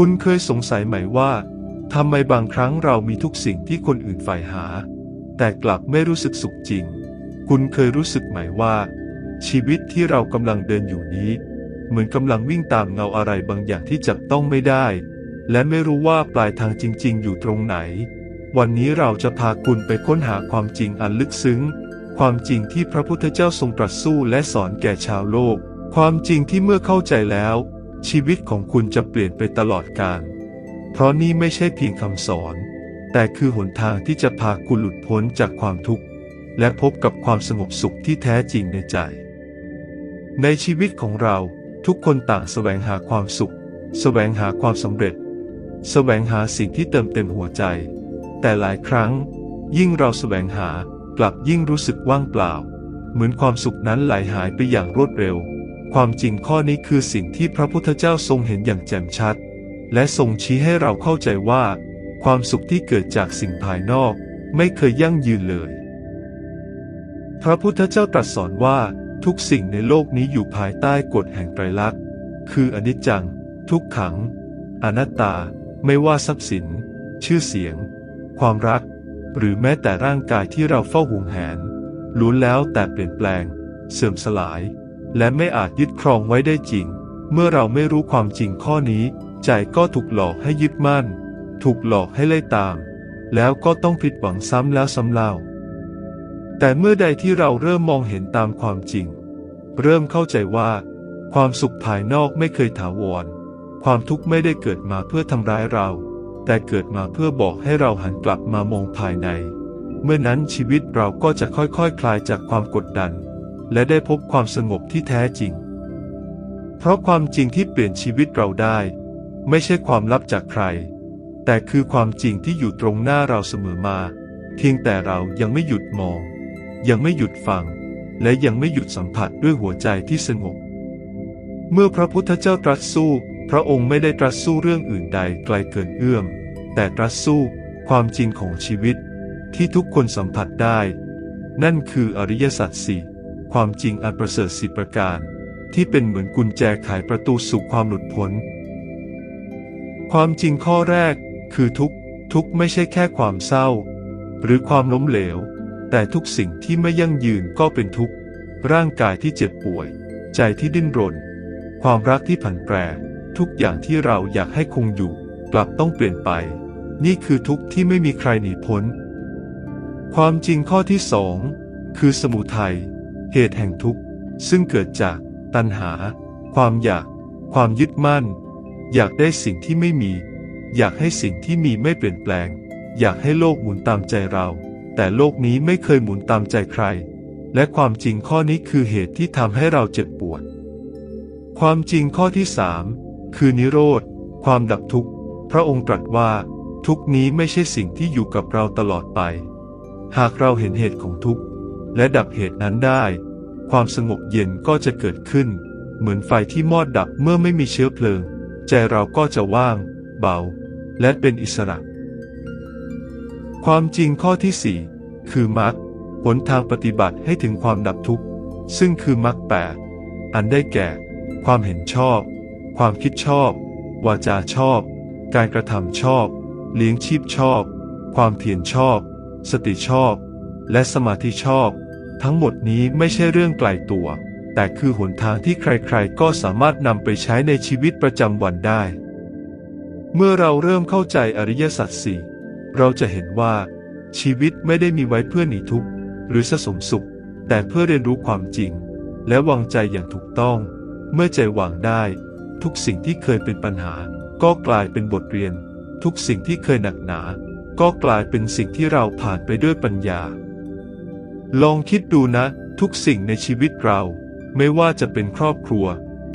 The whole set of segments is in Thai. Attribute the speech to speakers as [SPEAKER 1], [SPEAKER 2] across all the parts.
[SPEAKER 1] คุณเคยสงสัยไหมว่าทำไมบางครั้งเรามีทุกสิ่งที่คนอื่นใฝ่หา แต่กลับไม่รู้สึกสุขจริง คุณเคยรู้สึกไหมว่า ชีวิตที่เรากำลังเดินอยู่นี้ เหมือนกำลังวิ่งตามเงาอะไรบางอย่างที่จับต้องไม่ได้ และไม่รู้ว่าปลายทางจริง ๆ อยู่ตรงไหน วันนี้เราจะพาคุณไปค้นหาความจริงอันลึกซึ้ง ความจริงที่พระพุทธเจ้าทรงตรัสสู้และสอนแก่ชาวโลก ความจริงที่เมื่อเข้าใจแล้ว ชีวิตของคุณจะเปลี่ยนไปตลอดกาลเพราะนี่ไม่ใช่เพียงคำสอน แต่คือหนทางที่จะพาคุณหลุดพ้นจากความทุกข์ และพบกับความสงบสุขที่แท้จริงในใจ ในชีวิตของเราทุกคนต่างแสวงหาความสุข แสวงหาความสำเร็จ แสวงหาสิ่งที่เติมเต็มหัวใจ แต่หลายครั้ง ยิ่งเราแสวงหากลับยิ่งรู้สึกว่างเปล่า เหมือนความสุขนั้นไหลหายไปอย่างรวดเร็ว ความจริงข้อนี้คือสิ่งที่พระพุทธเจ้าทรงเห็นอย่างแจ่มชัด และทรงชี้ให้เราเข้าใจว่า ความสุขที่เกิดจากสิ่งภายนอก ไม่เคยยั่งยืนเลย พระพุทธเจ้าตรัสสอนว่า ทุกสิ่งในโลกนี้อยู่ภายใต้กฎแห่งไตรลักษณ์ คืออนิจจัง ทุกขัง อนัตตา ไม่ว่าทรัพย์สิน ชื่อเสียง ความรัก หรือแม้แต่ร่างกายที่เราเฝ้าหวงแหนล้วนแล้วแต่เปลี่ยนแปลง เสื่อมสลาย และไม่อาจยึดครองไว้ได้จริง เมื่อเราไม่รู้ความจริงข้อนี้ ใจก็ถูกหลอกให้ยึดมั่น ถูกหลอกให้ไล่ตาม แล้วก็ต้องผิดหวังซ้ำแล้วซ้ำเล่า แต่เมื่อใดที่เราเริ่มมองเห็นตามความจริง เริ่มเข้าใจว่า ความสุขภายนอกไม่เคยถาวร ความทุกข์ไม่ได้เกิดมาเพื่อทำร้ายเรา แต่เกิดมาเพื่อบอกให้เราหันกลับมามองภายใน เมื่อนั้นชีวิตเราก็จะค่อยๆคคลายจากความกดดัน และได้พบความสงบที่แท้จริง เพราะความจริงที่เปลี่ยนชีวิตเราได้ ไม่ใช่ความลับจากใคร แต่คือความจริงที่อยู่ตรงหน้าเราเสมอมา เพียงแต่เรายังไม่หยุดมอง ยังไม่หยุดฟัง และยังไม่หยุดสัมผัสด้วยหัวใจที่สงบ เมื่อพระพุทธเจ้าตรัสสู้ พระองค์ไม่ได้ตรัสสู้เรื่องอื่นใดไกลเกินเอื้อม แต่ตรัสสู้ความจริงของชีวิตที่ทุกคนสัมผัสได้ นั่นคืออริยสัจสี่ ความจริงอันประเสริฐสิประการ ที่เป็นเหมือนกุญแจไขประตูสู่ความหลุดพ้น ความจริงข้อแรกคือทุกทุกไม่ใช่แค่ความเศร้า หรือความล้มเหลว แต่ทุกสิ่งที่ไม่ยั่งยืนก็เป็นทุกข์ ร่างกายที่เจ็บป่วย ใจที่ดิ้นรน ความรักที่ผันแปร ทุกอย่างที่เราอยากให้คงอยู่ กลับต้องเปลี่ยนไป นี่คือทุกข์ที่ไม่มีใครหนีพ้น ความจริงข้อที่สองคือสมุทัย เหตุแห่งทุกข์ ซึ่งเกิดจากตัณหา ความอยาก ความยึดมั่น อยากได้สิ่งที่ไม่มี อยากให้สิ่งที่มีไม่เปลี่ยนแปลง อยากให้โลกหมุนตามใจเรา แต่โลกนี้ไม่เคยหมุนตามใจใคร และความจริงข้อนี้คือเหตุที่ทำให้เราเจ็บปวด ความจริงข้อที่สามคือนิโรธ ความดับทุกข์ พระองค์ตรัสว่า ทุกนี้ไม่ใช่สิ่งที่อยู่กับเราตลอดไป หากเราเห็นเหตุของทุกข์และดับเหตุนั้นได้ ความสงบเย็นก็จะเกิดขึ้น เหมือนไฟที่มอดดับเมื่อไม่มีเชื้อเพลิง ใจเราก็จะว่าง เบา และเป็นอิสระ ความจริงข้อที่สี่คือมรรคผลทางปฏิบัติให้ถึงความดับทุกข์ ซึ่งคือมรรคแปดอันได้แก่ ความเห็นชอบ ความคิดชอบ วาจาชอบ การกระทำชอบ เลี้ยงชีพชอบ ความเพียรชอบ สติชอบ และสมาธิชอบ ทั้งหมดนี้ไม่ใช่เรื่องไกลตัว แต่คือหนทางที่ใครๆ ก็สามารถนำไปใช้ในชีวิตประจำวันได้ เมื่อเราเริ่มเข้าใจอริยสัจสี่เราจะเห็นว่า ชีวิตไม่ได้มีไว้เพื่อหนีทุกข์หรือสะสมสุข แต่เพื่อเรียนรู้ความจริง และวางใจอย่างถูกต้อง เมื่อใจวางได้ ทุกสิ่งที่เคยเป็นปัญหา ก็กลายเป็นบทเรียน ทุกสิ่งที่เคยหนักหนา ก็กลายเป็นสิ่งที่เราผ่านไปด้วยปัญญา ลองคิดดูนะ ทุกสิ่งในชีวิตเรา ไม่ว่าจะเป็นครอบครัว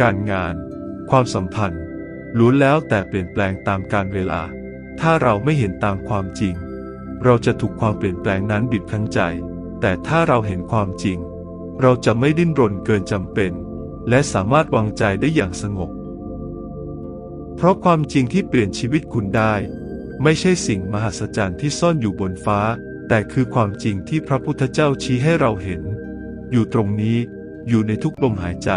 [SPEAKER 1] การงาน ความสัมพันธ์ล้วนแล้วแต่เปลี่ยนแปลงตามกาลเวลา ถ้าเราไม่เห็นตามความจริง เราจะถูกความเปลี่ยนแปลงนั้นบีบคั้นใจ แต่ถ้าเราเห็นความจริง เราจะไม่ดิ้นรนเกินจำเป็น และสามารถวางใจได้อย่างสงบ เพราะความจริงที่เปลี่ยนชีวิตคุณได้ ไม่ใช่สิ่งมหัศจรรย์ที่ซ่อนอยู่บนฟ้า แต่คือความจริงที่พระพุทธเจ้าชี้ให้เราเห็น อยู่ตรงนี้ อยู่ในทุกลมหายใจ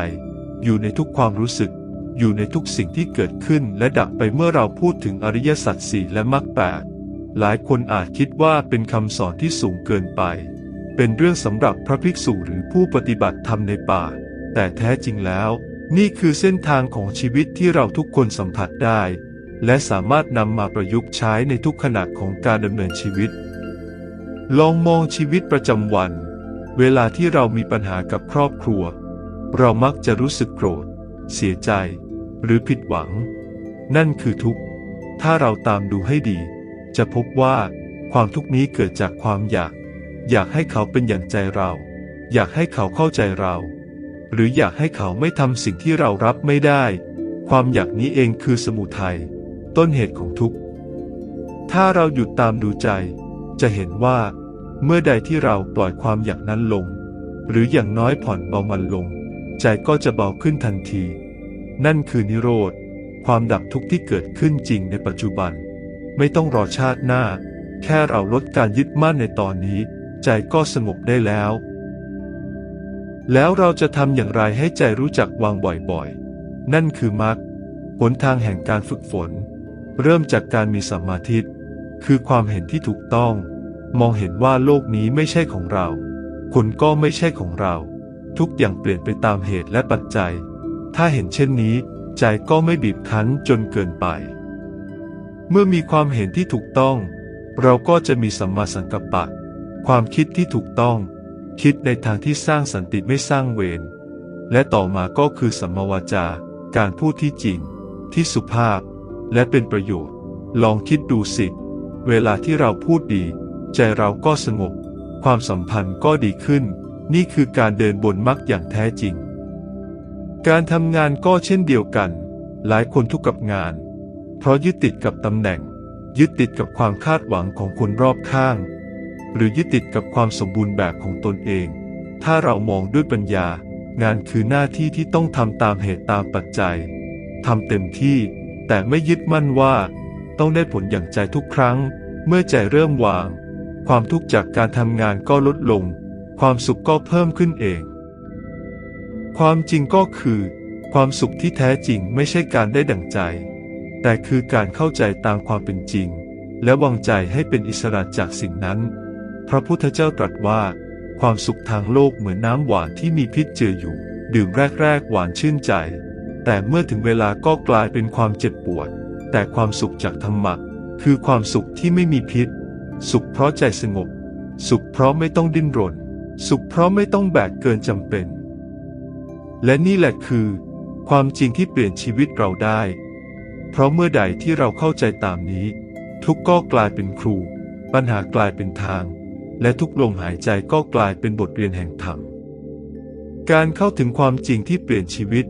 [SPEAKER 1] อยู่ในทุกความรู้สึก อยู่ในทุกสิ่งที่เกิดขึ้นและดับไปเมื่อเราพูดถึงอริยสัจสี่และมรรคแปดหลายคนอาจคิดว่าเป็นคำสอนที่สูงเกินไป เป็นเรื่องสำหรับพระภิกษุหรือผู้ปฏิบัติธรรมในป่า แต่แท้จริงแล้ว นี่คือเส้นทางของชีวิตที่เราทุกคนสัมผัสได้ และสามารถนำมาประยุกต์ใช้ในทุกขณะของการดำเนินชีวิต ลองมองชีวิตประจำวัน เวลาที่เรามีปัญหากับครอบครัว เรามักจะรู้สึกโกรธ เสียใจ หรือผิดหวัง นั่นคือทุกข์ ถ้าเราตามดูให้ดี จะพบว่าความทุกข์นี้เกิดจากความอยาก อยากให้เขาเป็นอย่างใจเรา อยากให้เขาเข้าใจเรา หรืออยากให้เขาไม่ทำสิ่งที่เรารับไม่ได้ ความอยากนี้เองคือสมุทัยต้นเหตุของทุกข์ ถ้าเราหยุดตามดูใจ จะเห็นว่า เมื่อใดที่เราปล่อยความอยากนั้นลง หรืออย่างน้อยผ่อนเบามันลง ใจก็จะเบาขึ้นทันที นั่นคือนิโรธ ความดับทุกข์ที่เกิดขึ้นจริงในปัจจุบัน ไม่ต้องรอชาติหน้า แค่เราลดการยึดมั่นในตอนนี้ ใจก็สงบได้แล้ว แล้วเราจะทำอย่างไรให้ใจรู้จักวางบ่อยๆ นั่นคือมรรคหนทางแห่งการฝึกฝน เริ่มจากการมีสัมมาทิฏฐิ คือความเห็นที่ถูกต้อง มองเห็นว่าโลกนี้ไม่ใช่ของเรา คนก็ไม่ใช่ของเรา ทุกอย่างเปลี่ยนไปตามเหตุและปัจจัย ถ้าเห็นเช่นนี้ ใจก็ไม่บีบคั้นจนเกินไป เมื่อมีความเห็นที่ถูกต้อง เราก็จะมีสัมมาสังกัปปะ ความคิดที่ถูกต้อง คิดในทางที่สร้างสันติไม่สร้างเวร และต่อมาก็คือสัมมาวาจา การพูดที่จริง ที่สุภาพ และเป็นประโยชน์ ลองคิดดูสิ เวลาที่เราพูดดี ใจเราก็สงบ ความสัมพันธ์ก็ดีขึ้น นี่คือการเดินบนมรรคอย่างแท้จริง การทำงานก็เช่นเดียวกัน หลายคนทุกข์กับงาน เพราะยึดติดกับตำแหน่ง ยึดติดกับความคาดหวังของคนรอบข้าง หรือยึดติดกับความสมบูรณ์แบบของตนเอง ถ้าเรามองด้วยปัญญา งานคือหน้าที่ที่ต้องทำตามเหตุตามปัจจัยทำเต็มที่ แต่ไม่ยึดมั่นว่า ต้องได้ผลอย่างใจทุกครั้ง เมื่อใจเริ่มวาง ความทุกข์จากการทำงานก็ลดลง ความสุขก็เพิ่มขึ้นเอง ความจริงก็คือ ความสุขที่แท้จริงไม่ใช่การได้ดั่งใจ แต่คือการเข้าใจตามความเป็นจริง และวางใจให้เป็นอิสระจากสิ่งนั้น พระพุทธเจ้าตรัสว่า ความสุขทางโลกเหมือนน้ำหวานที่มีพิษเจืออยู่ ดื่มแรกๆหวานชื่นใจ แต่เมื่อถึงเวลาก็กลายเป็นความเจ็บปวด แต่ความสุขจากธรรมะคือความสุขที่ไม่มีพิษ สุขเพราะใจสงบ สุขเพราะไม่ต้องดิ้นรน สุขเพราะไม่ต้องแบกเกินจำเป็น และนี่แหละคือ ความจริงที่เปลี่ยนชีวิตเราได้ เพราะเมื่อใดที่เราเข้าใจตามนี้ ทุกก็กลายเป็นครู ปัญหากลายเป็นทาง และทุกลมหายใจก็กลายเป็นบทเรียนแห่งธรรม การเข้าถึงความจริงที่เปลี่ยนชีวิต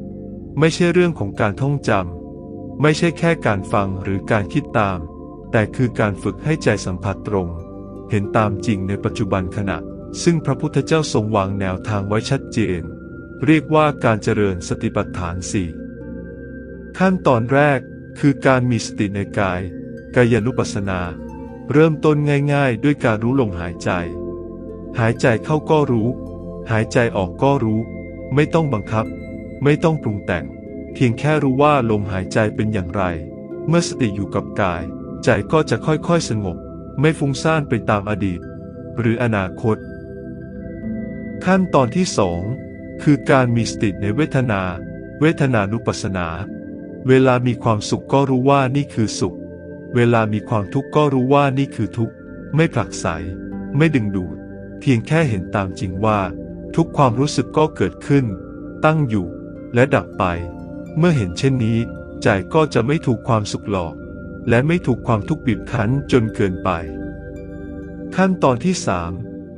[SPEAKER 1] ไม่ใช่เรื่องของการท่องจำ ไม่ใช่แค่การฟังหรือการคิดตาม แต่คือการฝึกให้ใจสัมผัสตรง เห็นตามจริงในปัจจุบันขณะ ซึ่งพระพุทธเจ้าทรงวางแนวทางไว้ชัดเจน เรียกว่าการเจริญสติปัฏฐานสี่ขั้นตอนแรกคือการมีสติในกาย กายานุปัสสนา เริ่มต้นง่ายๆ ด้วยการรู้ลมหายใจ หายใจเข้าก็รู้ หายใจออกก็รู้ ไม่ต้องบังคับ ไม่ต้องปรุงแต่ง เพียงแค่รู้ว่าลมหายใจเป็นอย่างไร เมื่อสติอยู่กับกาย ใจก็จะค่อยๆสงบ ไม่ฟุ้งซ่านไปตามอดีต หรืออนาคต ขั้นตอนที่สองคือการมีสติในเวทนา เวทนานุปัสสนา เวลามีความสุขก็รู้ว่านี่คือสุข เวลามีความทุกข์ก็รู้ว่านี่คือทุกข์ ไม่ผลักไส ไม่ดึงดูด เพียงแค่เห็นตามจริงว่า ทุกความรู้สึกก็เกิดขึ้น ตั้งอยู่ และดับไป เมื่อเห็นเช่นนี้ ใจก็จะไม่ถูกความสุขหลอก และไม่ถูกความทุกข์บีบคั้นจนเกินไป ขั้นตอนที่สาม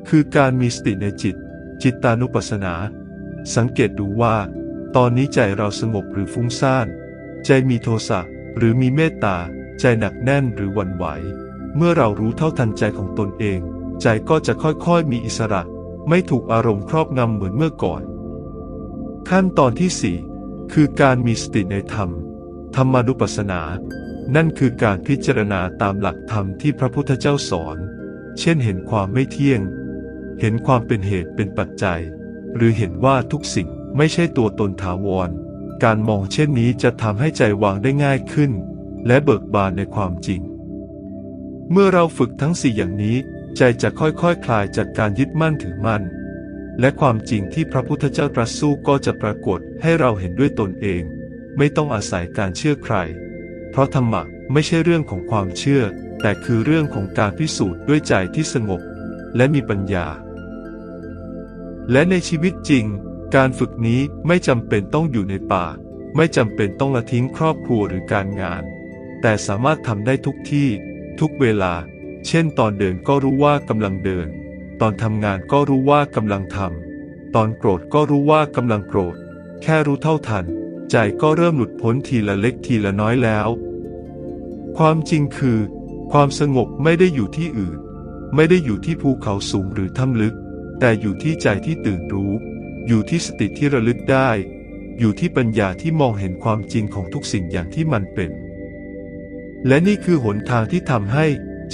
[SPEAKER 1] คือการมีสติในจิต จิตตานุปัสสนา สังเกตดูว่า ตอนนี้ใจเราสงบหรือฟุ้งซ่าน ใจมีโทสะหรือมีเมตตา ใจหนักแน่นหรือวั่นไหว เมื่อเรารู้เท่าทันใจของตนเอง ใจก็จะค่อยๆมีอิสระ ไม่ถูกอารมณ์ครอบงำเหมือนเมื่อก่อน ขั้นตอนที่สี่ คือการมีสติในธรรม ธรรมานุปัสสนา นั่นคือการพิจารณาตามหลักธรรมที่พระพุทธเจ้าสอน เช่นเห็นความไม่เที่ยง เห็นความเป็นเหตุเป็นปัจจัย หรือเห็นว่าทุกสิ่งไม่ใช่ตัวตนถาวร การมองเช่นนี้จะทำให้ใจวางได้ง่ายขึ้น และเบิกบานในความจริง เมื่อเราฝึกทั้งสี่อย่างนี้ ใจจะค่อยๆคคลายจากการยึดมั่นถือมั่น และความจริงที่พระพุทธเจ้าตรัสสู้ก็จะปรากฏให้เราเห็นด้วยตนเอง ไม่ต้องอาศัยการเชื่อใคร เพราะธรรมะไม่ใช่เรื่องของความเชื่อ แต่คือเรื่องของการพิสูจน์ด้วยใจที่สงบ และมีปัญญา และในชีวิตจริง การฝึกนี้ไม่จำเป็นต้องอยู่ในป่า ไม่จำเป็นต้องละทิ้งครอบครัวหรือการงาน แต่สามารถทำได้ทุกที่ ทุกเวลา เช่น ตอนเดินก็รู้ว่ากำลังเดิน ตอนทำงานก็รู้ว่ากำลังทำ ตอนโกรธก็รู้ว่ากำลังโกรธ แค่รู้เท่าทัน ใจก็เริ่มหลุดพ้นทีละเล็กทีละน้อยแล้ว ความจริงคือ ความสงบไม่ได้อยู่ที่อื่น ไม่ได้อยู่ที่ภูเขาสูงหรือถ้ำลึก แต่อยู่ที่ใจที่ตื่นรู้ อยู่ที่สติที่ระลึกได้ อยู่ที่ปัญญาที่มองเห็นความจริงของทุกสิ่งอย่างที่มันเป็น และนี่คือหนทางที่ทำให้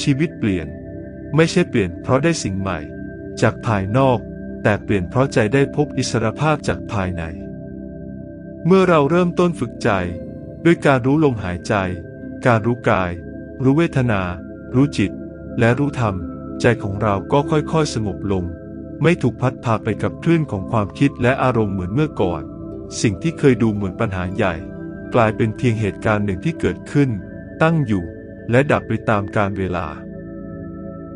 [SPEAKER 1] ชีวิตเปลี่ยน ไม่ใช่เปลี่ยนเพราะได้สิ่งใหม่ จากภายนอก แต่เปลี่ยนเพราะใจได้พบอิสรภาพจากภายใน เมื่อเราเริ่มต้นฝึกใจ ด้วยการรู้ลมหายใจ การรู้กาย รู้เวทนา รู้จิต และรู้ธรรม ใจของเราก็ค่อยๆสงบลง ไม่ถูกพัดพาไปกับคลื่นของความคิดและอารมณ์เหมือนเมื่อก่อน สิ่งที่เคยดูเหมือนปัญหาใหญ่ กลายเป็นเพียงเหตุการณ์หนึ่งที่เกิดขึ้น ตั้งอยู่ และดับไปตามกาลเวลา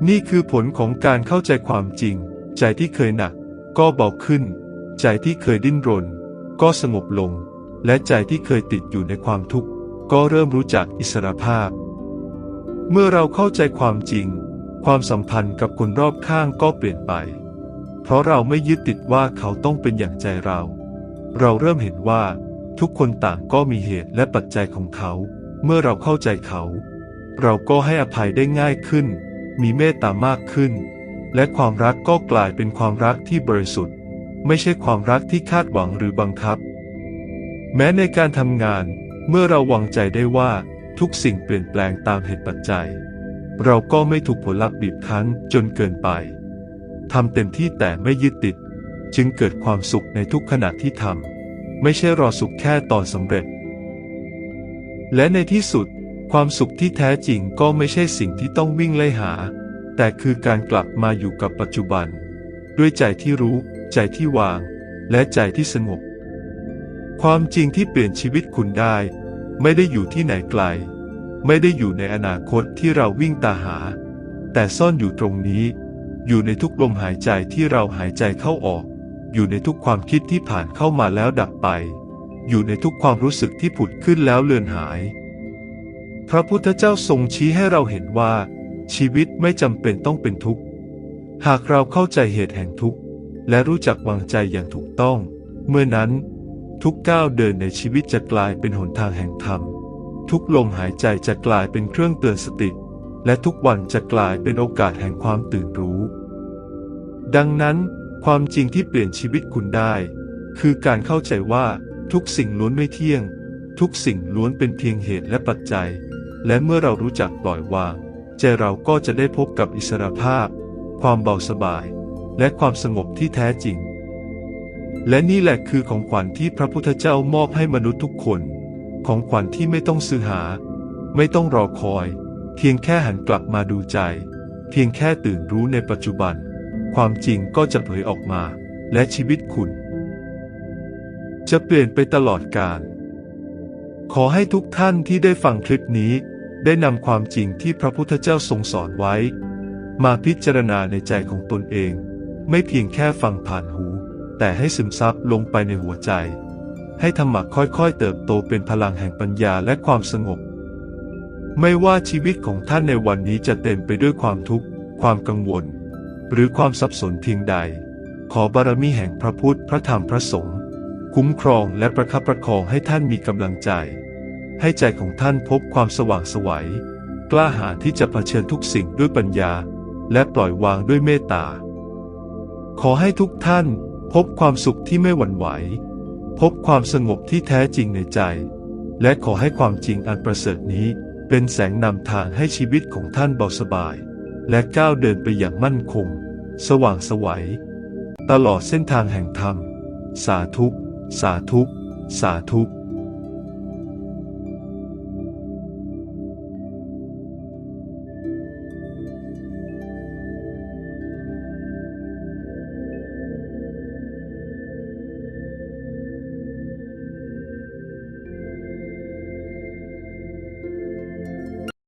[SPEAKER 1] นี่คือผลของการเข้าใจความจริง ใจที่เคยหนัก ก็เบาขึ้น ใจที่เคยดิ้นรน ก็สงบลง และใจที่เคยติดอยู่ในความทุกข์ ก็เริ่มรู้จักอิสรภาพ เมื่อเราเข้าใจความจริง ความสัมพันธ์กับคนรอบข้างก็เปลี่ยนไป เพราะเราไม่ยึดติดว่าเขาต้องเป็นอย่างใจเรา เราเริ่มเห็นว่า ทุกคนต่างก็มีเหตุและปัจจัยของเขา เมื่อเราเข้าใจเขา เราก็ให้อภัยได้ง่ายขึ้น มีเมตตามากขึ้น และความรักก็กลายเป็นความรักที่บริสุทธิ์ ไม่ใช่ความรักที่คาดหวังหรือบังคับ แม้ในการทำงาน เมื่อเราวางใจได้ว่าทุกสิ่งเปลี่ยนแปลงตามเหตุปัจจัย เราก็ไม่ถูกผลลัพธ์บีบคั้นจนเกินไปทำเต็มที่แต่ไม่ยึดติด จึงเกิดความสุขในทุกขณะที่ทำไม่ใช่รอสุขแค่ตอนสำเร็จ และในที่สุด ความสุขที่แท้จริงก็ไม่ใช่สิ่งที่ต้องวิ่งไล่หา แต่คือการกลับมาอยู่กับปัจจุบัน ด้วยใจที่รู้ ใจที่วาง และใจที่สงบ ความจริงที่เปลี่ยนชีวิตคุณได้ ไม่ได้อยู่ที่ไหนไกล ไม่ได้อยู่ในอนาคตที่เราวิ่งตาหา แต่ซ่อนอยู่ตรงนี้ อยู่ในทุกลมหายใจที่เราหายใจเข้าออก อยู่ในทุกความคิดที่ผ่านเข้ามาแล้วดับไป อยู่ในทุกความรู้สึกที่ผุดขึ้นแล้วเลือนหาย พระพุทธเจ้าทรงชี้ให้เราเห็นว่า ชีวิตไม่จำเป็นต้องเป็นทุกข์ หากเราเข้าใจเหตุแห่งทุกข์ และรู้จักวางใจอย่างถูกต้อง เมื่อนั้น ทุกก้าวเดินในชีวิตจะกลายเป็นหนทางแห่งธรรม ทุกลมหายใจจะกลายเป็นเครื่องเตือนสติ และทุกวันจะกลายเป็นโอกาสแห่งความตื่นรู้ ดังนั้น ความจริงที่เปลี่ยนชีวิตคุณได้ คือการเข้าใจว่าทุกสิ่งล้วนไม่เที่ยง ทุกสิ่งล้วนเป็นเพียงเหตุและปัจจัย และเมื่อเรารู้จักปล่อยวางใจเราก็จะได้พบกับอิสรภาพ ความเบาสบาย และความสงบที่แท้จริง และนี่แหละคือของขวัญที่พระพุทธเจ้ามอบให้มนุษย์ทุกคน ของขวัญที่ไม่ต้องซื้อหา ไม่ต้องรอคอย เพียงแค่หันกลับมาดูใจ เพียงแค่ตื่นรู้ในปัจจุบัน ความจริงก็จะเผยออกมา และชีวิตคุณ จะเปลี่ยนไปตลอดกาลขอให้ทุกท่านที่ได้ฟังคลิปนี้ ได้นำความจริงที่พระพุทธเจ้าทรงสอนไว้ มาพิจารณาในใจของตนเอง ไม่เพียงแค่ฟังผ่านหู แต่ให้ซึมซับลงไปในหัวใจ ให้ธรรมะค่อยๆ เติบโตเป็นพลังแห่งปัญญาและความสงบ ไม่ว่าชีวิตของท่านในวันนี้จะเต็มไปด้วยความทุกข์ ความกังวล หรือความสับสนเพียงใด ขอบารมีแห่งพระพุทธ พระธรรมพระสงฆ์คุ้มครองและประคับประคองให้ท่านมีกำลังใจ ให้ใจของท่านพบความสว่างไสวัย กล้าหาญที่จะเผชิญทุกสิ่งด้วยปัญญา และปล่อยวางด้วยเมตตา ขอให้ทุกท่านพบความสุขที่ไม่หวั่นไหว พบความสงบที่แท้จริงในใจ และขอให้ความจริงอันประเสริฐนี้ เป็นแสงนำทางให้ชีวิตของท่านเบาสบาย และก้าวเดินไปอย่างมั่นคง สว่างไสวัย ตลอดเส้นทางแห่งธรรม สาธุ สาธุ สาธุ